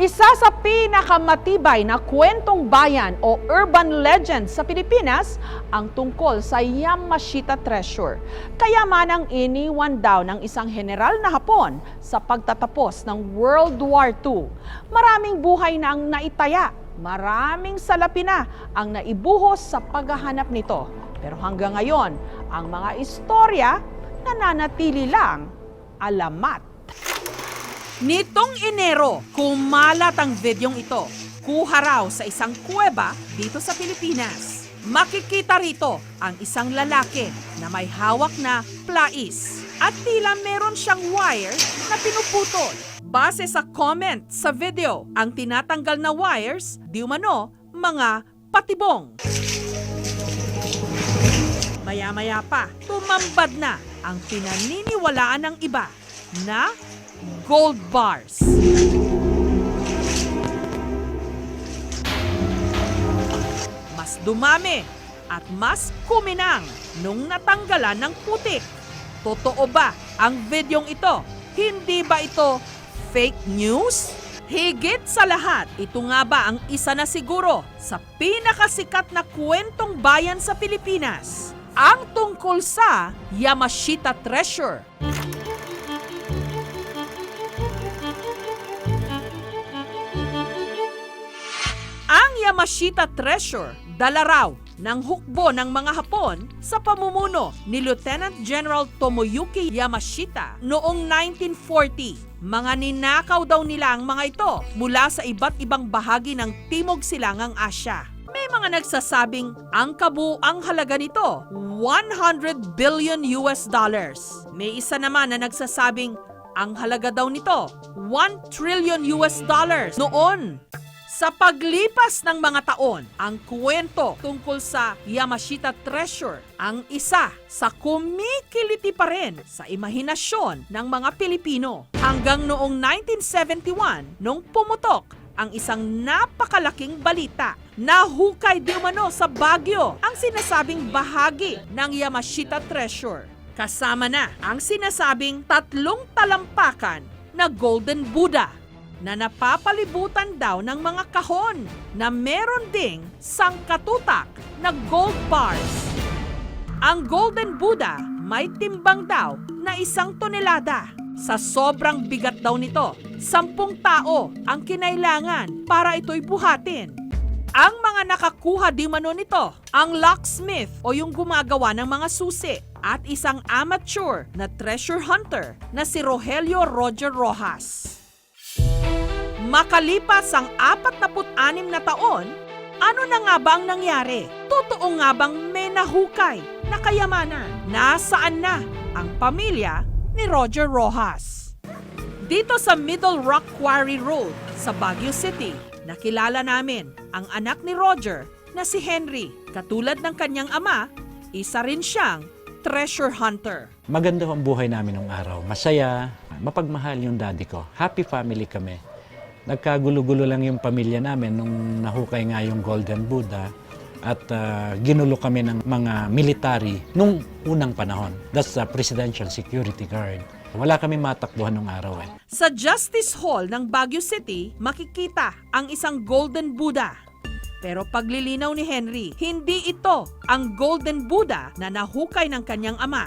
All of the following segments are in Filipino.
Isa sa pinakamatibay na kwentong bayan o urban legend sa Pilipinas ang tungkol sa Yamashita Treasure. Kayamanang iniwan daw ng isang general na Hapon sa pagtatapos ng World War II. Maraming buhay na ang naitaya, maraming salapi na ang naibuhos sa paghahanap nito. Pero hanggang ngayon, ang mga istorya nananatili lang alamat. Nitong Enero, kumalat ang videong ito. Kuha raw sa isang kuweba dito sa Pilipinas. Makikita rito ang isang lalaki na may hawak na plais at tila meron siyang wire na pinuputol. Base sa comment sa video, ang tinatanggal na wires, di umano, mga patibong. Maya-maya pa, tumambad na ang pinaniniwalaan ng iba na gold bars. Mas dumami at mas kuminang nung natanggalan ng putik. Totoo ba ang videong ito? Hindi ba ito fake news? Higit sa lahat, ito nga ba ang isa na siguro sa pinakasikat na kwentong bayan sa Pilipinas? Ang tungkol sa Yamashita Treasure. Yamashita Treasure, dala raw ng hukbo ng mga Hapon sa pamumuno ni Lieutenant General Tomoyuki Yamashita noong 1940. Mga ninakaw daw nila ang mga ito mula sa iba't ibang bahagi ng Timog Silangang Asya. May mga nagsasabing ang kabuang halaga nito, 100 billion US dollars. May isa naman na nagsasabing ang halaga daw nito, 1 trillion US dollars noon. Sa paglipas ng mga taon, ang kwento tungkol sa Yamashita Treasure ang isa sa kumikiliti pa rin sa imahinasyon ng mga Pilipino. Hanggang noong 1971, nung pumutok ang isang napakalaking balita na hukay di umano sa Baguio ang sinasabing bahagi ng Yamashita Treasure. Kasama na ang sinasabing tatlong talampakan na Golden Buddha na napapalibutan daw ng mga kahon na meron ding sangkatutak na gold bars. Ang Golden Buddha may timbang daw na isang tonelada. Sa sobrang bigat daw nito, sampung tao ang kinailangan para ito'y buhatin. Ang mga nakakuha di mano nito, ang locksmith o yung gumagawa ng mga susi at isang amateur na treasure hunter na si Rogelio Roger Rojas. Makalipas ang 46 na taon, ano na nga ba ang nangyari? Totoo nga bang may nahukay na kayamanan? Nasaan na ang pamilya ni Roger Rojas? Dito sa Middle Rock Quarry Road sa Baguio City, nakilala namin ang anak ni Roger na si Henry. Katulad ng kanyang ama, isa rin siyang treasure hunter. Maganda ang buhay namin nung araw. Masaya, mapagmahal yung daddy ko. Happy family kami. Nagkagulo-gulo lang yung pamilya namin nung nahukay nga yung Golden Buddha at ah, ginulo kami ng mga military nung unang panahon. That's the Presidential Security Guard. Wala kami matakbuhan nung araw eh. Sa Justice Hall ng Baguio City, makikita ang isang Golden Buddha. Pero paglilinaw ni Henry, hindi ito ang Golden Buddha na nahukay ng kanyang ama.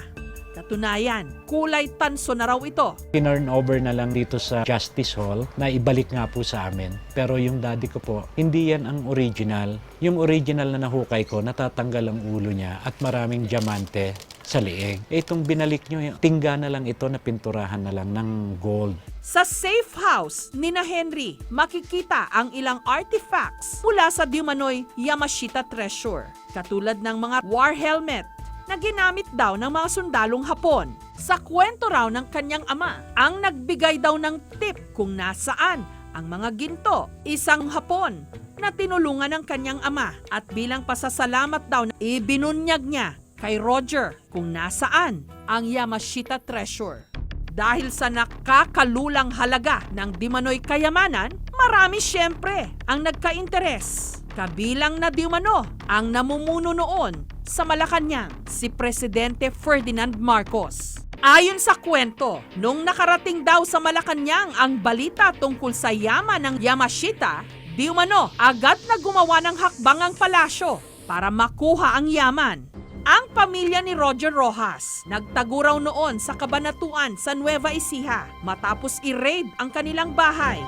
Katunayan, kulay tanso na raw ito. Tinurn over na lang dito sa Justice Hall na ibalik nga po sa amin. Pero yung daddy ko po, hindi yan ang original. Yung original na nahukay ko, natatanggal ang ulo niya at maraming diamante sa liig. Eh, itong binalik nyo, tingga na lang ito na pinturahan na lang ng gold. Sa safe house ni na Henry, makikita ang ilang artifacts mula sa Dumanoy Yamashita Treasure. Katulad ng mga war helmet na ginamit daw ng mga sundalong Hapon. Sa kwento raw ng kanyang ama, ang nagbigay daw ng tip kung nasaan ang mga ginto, isang Hapon na tinulungan ng kanyang ama at bilang pasasalamat daw na ibinunyag niya kay Roger kung nasaan ang Yamashita Treasure. Dahil sa nakakalulang halaga ng Dimanoy kayamanan, marami siyempre ang nagka-interes. Kabilang na Dimano ang namumuno noon sa Malacanang, si Presidente Ferdinand Marcos. Ayon sa kwento, nung nakarating daw sa Malacanang ang balita tungkol sa yaman ng Yamashita, di umano agad na gumawa ng hakbang ang palasyo para makuha ang yaman. Ang pamilya ni Roger Rojas nagtaguraw noon sa kabanatuan sa Nueva Ecija matapos i-raid ang kanilang bahay.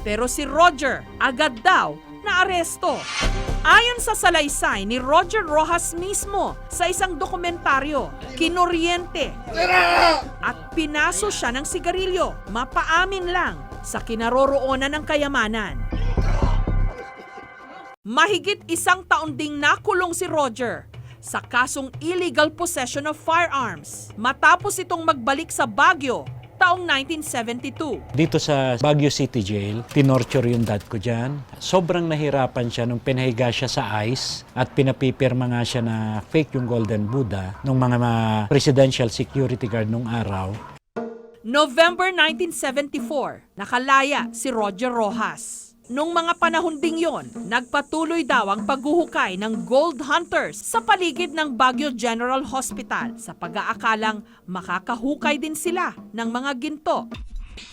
Pero si Roger agad daw na aresto. Ayon sa salaysay ni Roger Rojas mismo sa isang dokumentaryo, kinuryente at pinaso siya ng sigarilyo, mapaamin lang sa kinaroroonan ng kayamanan. Mahigit isang taon ding nakulong si Roger sa kasong illegal possession of firearms matapos itong magbalik sa Baguio taong 1972. Dito sa Baguio City Jail, tinorture yung dad ko dyan. Sobrang nahirapan siya nung pinahiga siya sa ice at pinapipirma nga siya na fake yung Golden Buddha nung mga presidential security guard nung araw. November 1974, nakalaya si Roger Rojas. Nung mga panahon ding yon, nagpatuloy daw ang paghuhukay ng gold hunters sa paligid ng Baguio General Hospital sa pag-aakalang makakahukay din sila ng mga ginto.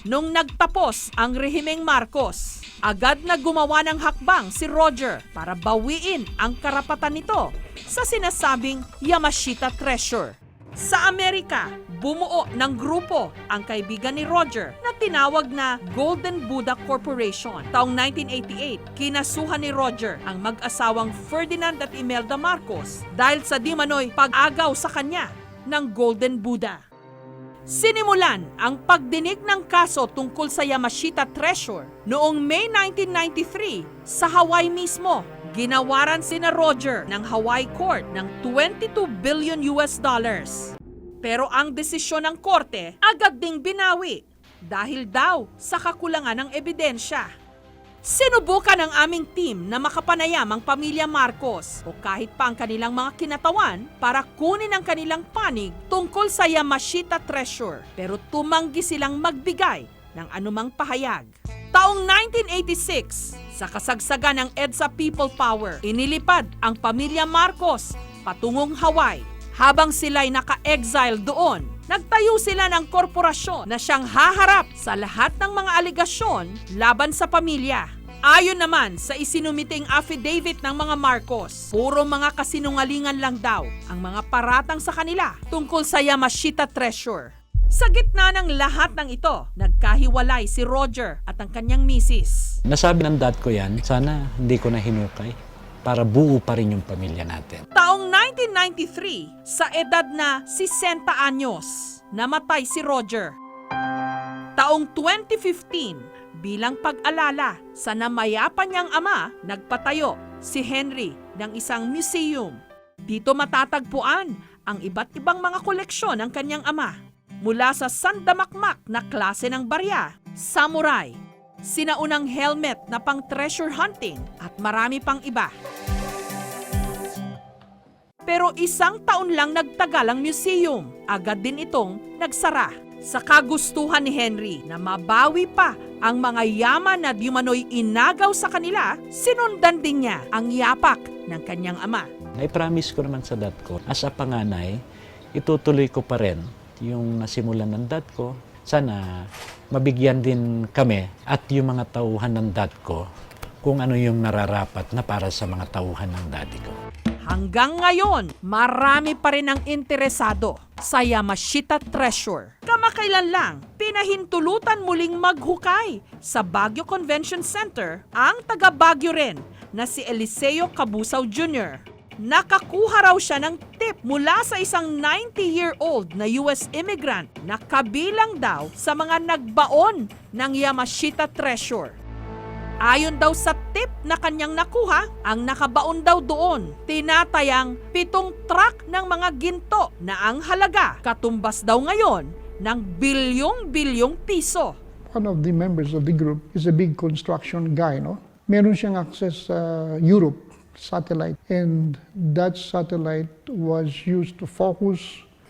Nung nagtapos ang rehimeng Marcos, agad na gumawa ng hakbang si Roger para bawiin ang karapatan nito sa sinasabing Yamashita Treasure. Sa Amerika, bumuo ng grupo ang kaibigan ni Roger na tinawag na Golden Buddha Corporation. Taong 1988, kinasuhan ni Roger ang mag-asawang Ferdinand at Imelda Marcos dahil sa di manoy pag-agaw sa kanya ng Golden Buddha. Sinimulan ang pagdinig ng kaso tungkol sa Yamashita Treasure noong May 1993 sa Hawaii mismo. Ginawaran sina Roger ng Hawaii Court ng 22 billion US dollars. Pero ang desisyon ng korte agad ding binawi dahil daw sa kakulangan ng ebidensya. Sinubukan ng aming team na makapanayam ang pamilya Marcos o kahit pa ang kanilang mga kinatawan para kunin ang kanilang panig tungkol sa Yamashita Treasure pero tumanggi silang magbigay ng anumang pahayag. Taong 1986, sa kasagsagan ng EDSA People Power, inilipad ang pamilya Marcos patungong Hawaii. Habang sila'y naka-exile doon, nagtayo sila ng korporasyon na siyang haharap sa lahat ng mga aligasyon laban sa pamilya. Ayon naman sa isinumiting affidavit ng mga Marcos, puro mga kasinungalingan lang daw ang mga paratang sa kanila tungkol sa Yamashita Treasure. Sa gitna ng lahat ng ito, nagkahiwalay si Roger at ang kanyang misis. Nasabi ng dad ko yan, sana hindi ko na hinukay para buo pa rin yung pamilya natin. Taong 1993, sa edad na 60 anyos, namatay si Roger. Taong 2015, bilang pag-alala sa namayapa niyang ama, nagpatayo si Henry ng isang museum. Dito matatagpuan ang iba't ibang mga koleksyon ng kanyang ama. Mula sa sandamakmak na klase ng barya, samurai, sinaunang helmet na pang treasure hunting at marami pang iba. Pero isang taon lang nagtagal ang museum. Agad din itong nagsara. Sa kagustuhan ni Henry na mabawi pa ang mga yaman na Dumanoy inagaw sa kanila, sinundan din niya ang yapak ng kanyang ama. Nai-promise ko naman sa dad ko, as a panganay, itutuloy ko pa rin yung nasimulan ng dad ko. Sana mabigyan din kami at yung mga tauhan ng dad ko kung ano yung nararapat na para sa mga tauhan ng daddy ko. Hanggang ngayon, marami pa rin ang interesado sa Yamashita Treasure. Kamakailan lang, pinahintulutan muling maghukay sa Baguio Convention Center ang taga Baguio rin na si Eliseo Cabusaw Jr. Nakakuha raw siya ng tip mula sa isang 90-year-old na US immigrant na kabilang daw sa mga nagbaon ng Yamashita Treasure. Ayon daw sa tip na kanyang nakuha, ang nakabaon daw doon, tinatayang pitong truck ng mga ginto na ang halaga katumbas daw ngayon ng bilyong-bilyong piso. One of the members of the group is a big construction guy, no? Meron siyang access sa Europe satellite and that satellite was used to focus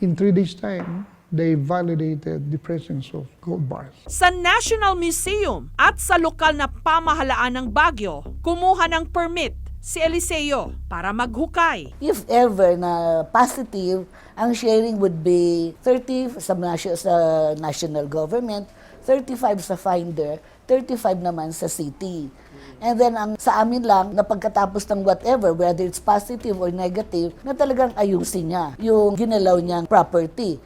in three days time. They validated the presence of gold bars. Sa National Museum at sa lokal na pamahalaan ng Baguio, kumuha ng permit si Eliseo para maghukay. If ever na positive, ang sharing would be 30 sa, sa national government, 35 sa finder, 35 naman sa city. And then ang sa amin lang na pagkatapos ng whatever, whether it's positive or negative, na talagang ayusin niya yung ginalaw niyang property.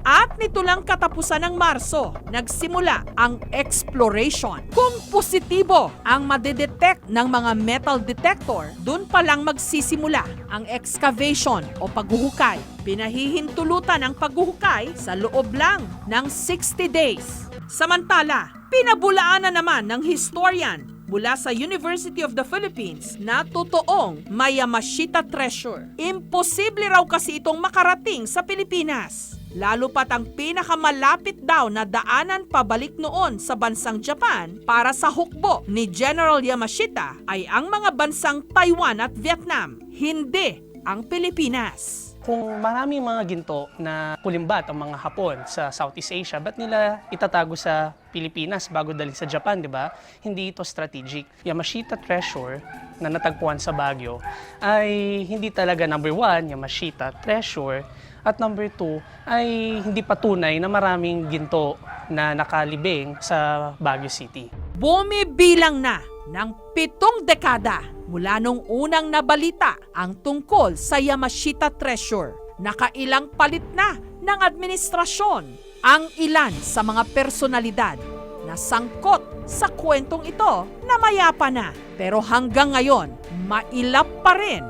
At nito lang katapusan ng Marso, nagsimula ang exploration. Kung positibo ang madedetect ng mga metal detector, dun pa lang magsisimula ang excavation o paghuhukay. Pinahihintulutan ang paghuhukay sa loob lang ng 60 days. Samantala, pinabulaan na naman ng historian mula sa University of the Philippines na totoong Mayamashita treasure. Imposible raw kasi itong makarating sa Pilipinas. Lalo pat ang pinakamalapit daw na daanan pabalik noon sa bansang Japan para sa hukbo ni General Yamashita ay ang mga bansang Taiwan at Vietnam, hindi ang Pilipinas. Kung maraming mga ginto na pulimbat ang mga Hapon sa Southeast Asia, ba't nila itatago sa Pilipinas bago dali sa Japan, di ba? Hindi ito strategic. Yamashita Treasure na natagpuan sa Baguio ay hindi talaga number one, Yamashita Treasure. At number two ay hindi patunay na maraming ginto na nakalibing sa Baguio City. Bumibilang na ng pitong dekada mula nung unang nabalita ang tungkol sa Yamashita Treasure. Nakailang palit na ng administrasyon ang ilan sa mga personalidad na sangkot sa kwentong ito na mayapa na. Pero hanggang ngayon, mailap pa rin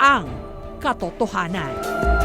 ang katotohanan.